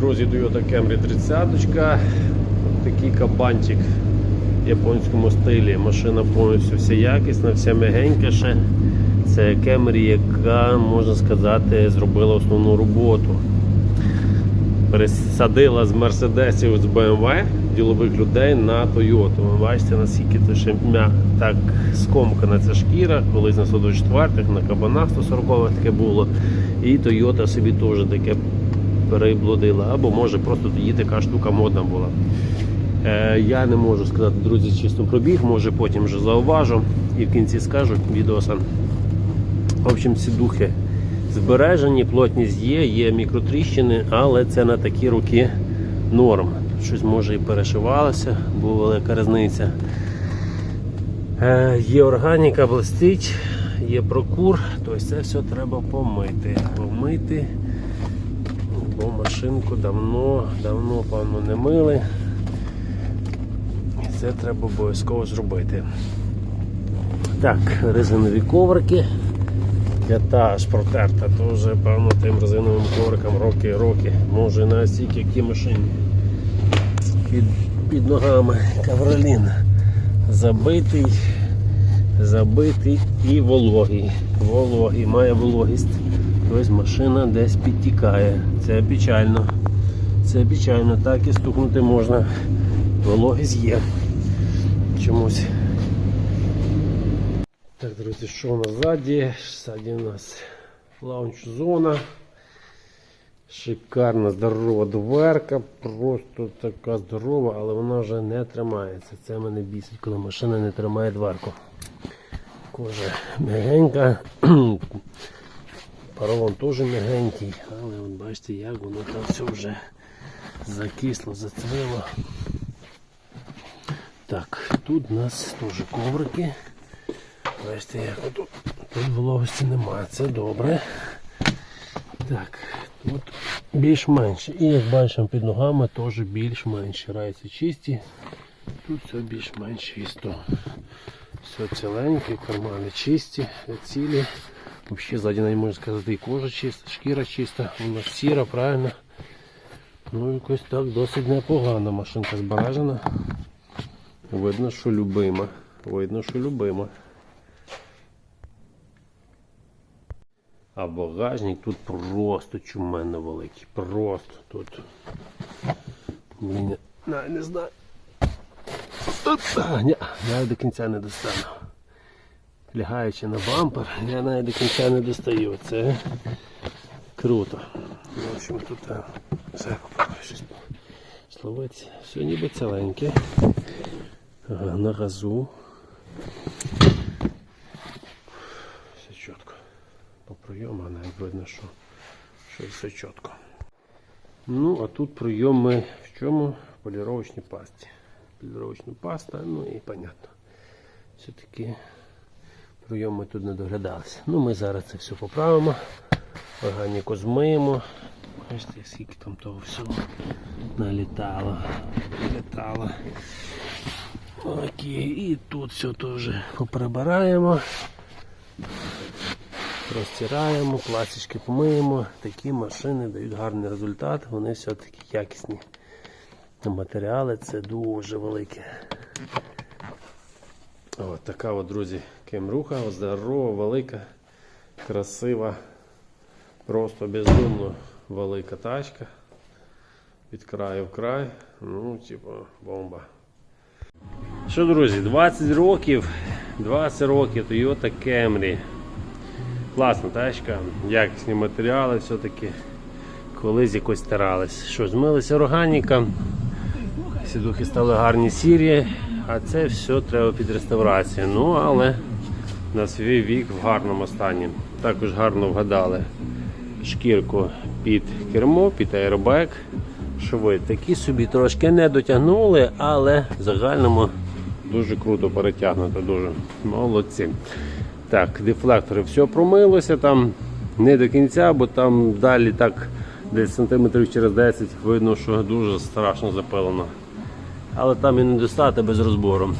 Друзі, Toyota Camry 30 Такий кабанчик в японському стилі. Машина повністю вся якісна, вся м'ягенька ще. Це Camry, яка, можна сказати, зробила основну роботу. Пересадила з Мерседесів з BMW ділових людей на Toyota. Ви бачите, наскільки це ще м'я... так скомкана ця шкіра, колись на 124 на кабанах 140 таке було. І Toyota собі теж таке переблудила. Або може просто тоді така штука модна була. Е, я не можу сказати, друзі, чисто пробіг, може потім вже зауважу і в кінці скажу відоса. В общем, ці духи збережені, плотність є, є мікротріщини, але це на такі роки норм. Щось може і перешивалося, була велика різниця. Е, є органіка, блистить, є прокур, тобто це все треба помити. Помити, бо машинку давно, давно, певно, не мили. І це треба обов'язково зробити. Так, резинові коврики. Та аж протерта, то вже певно тим резиновим ковриком роки роки. Може навіть стільки машині. Під, під ногами кавролін забитий, забитий і вологий. Вологий, має вологість. Тобто машина десь підтікає. Це печально. Це печально, так і стукнути можна. Вологість є. Чомусь. Так, друзі, що у нас ззаді? Ззаді у нас лаунч-зона. Шикарна, здорова дверка, просто така здорова, але вона вже не тримається. Це мене бісить, коли машина не тримає дверку. Кожа м'ягенька, поролон теж м'ягенький, але от бачите, як воно там все вже закисло, зацвило. Так, тут у нас теж коврики. Бачите, як тут, тут вологості немає, це добре. Так, тут більш-менш. І як бачимо під ногами теж більш-менш. Райці чисті. Тут все більш-менш чисто. Все ціленьке, кармани чисті, цілі. Взагалі ззаді не можна сказати, і кожа чиста, шкіра чиста, вона сіра, правильно. Ну якось так досить непогано. Машинка збережена. Видно, що любима. Видно, що любима. А багажник тут просто чуменно великий. Просто тут. Блін, не знаю. Тут, а, ні, я до кінця не достану. Лягаючи на бампер, я навіть до кінця не достаю. Це круто. В общем, тут все попробую щось словити. Все ніби ціленьке. На газу. Все чітко. По прийому навіть видно, що, що все чітко. Ну, а тут прийоми в чому? В поліровочній пасті. Поліровочна паста, ну і понятно. Все-таки прийоми тут не доглядалися. Ну, ми зараз це все поправимо. Органіку змиємо. Бачите, скільки там того всього налітало. Налітало. Окей, і тут все теж поприбираємо. Розтираємо, пластички помиємо. Такі машини дають гарний результат, вони все-таки якісні. Матеріали це дуже велике. От така от, друзі, кемруха, здорова, велика, красива, просто бездумно велика тачка. Від краю в край. Ну, типу, бомба. Що, друзі, 20 років, 20 років Toyota Camry. Класна тачка, якісні матеріали все-таки. Колись якось старались. Що, змилися органіка, сідухи стали гарні сірі, а це все треба під реставрацію. Ну, але на свій вік в гарному стані. Також гарно вгадали шкірку під кермо, під аеробек. Шви такі собі трошки не дотягнули, але в загальному дуже круто перетягнуто, дуже молодці. Так, дефлектори все промилося там не до кінця, бо там далі так десь сантиметрів через 10 видно, що дуже страшно запилено. Але там і не достати без розбору.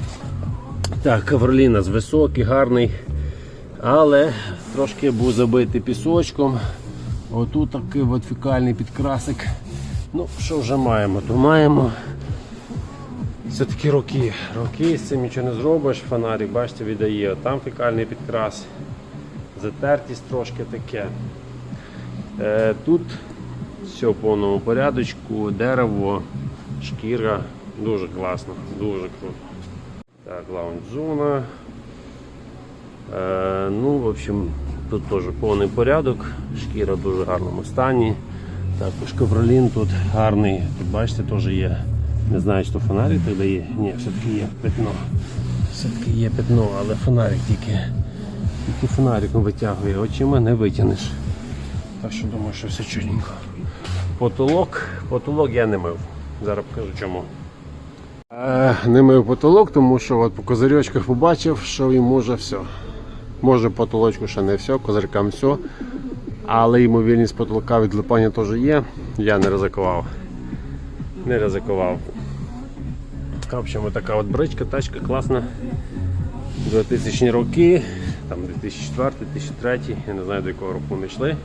Так, каверлін у високий, гарний, але трошки був забитий пісочком. Отут такий от фікальний підкрасик Ну, що вже маємо? То маємо. Все-таки роки. Роки з цим нічого не зробиш. Фонарик, бачите, віддає. Там фекальний підкрас. Затертість трошки таке. Е, тут все в повному порядочку, дерево, шкіра. Дуже класно, дуже круто. Так, лаунж-зона. Е, ну, в общем, тут теж повний порядок, шкіра в дуже гарному стані. Також ковролін тут гарний. Тут бачите, теж є. Не знаю, що фонарик тоді є. Ні, все-таки є пятно. Все-таки є пятно, але фонарик тільки, тільки фонариком витягує, очима не витягнеш. Так що думаю, що все чудненько. Потолок, потолок я не мив. Зараз покажу чому. Е, не мив потолок, тому що от по козирьочках побачив, що йому вже все. Може потолочку ще не все, козиркам все. Але ймовірність потолка відлипання теж є. Я не ризикував. Не ризикував. В общем, така от бричка, тачка класна. 2000 роки, там 2004, 2003, я не знаю до якого року вони йшли.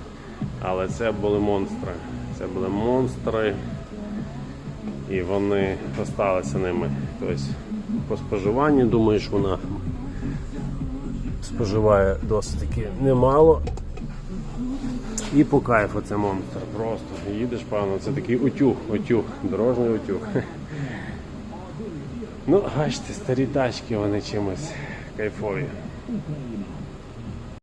Але це були монстри. Це були монстри. І вони залишилися ними. Тобто по споживанню, думаю, що вона споживає досить таки немало. І по кайфу це монстр. Просто їдеш, певно, це такий утюг, утюг, дорожній утюг. Ну, бачите, старі тачки вони чимось кайфові.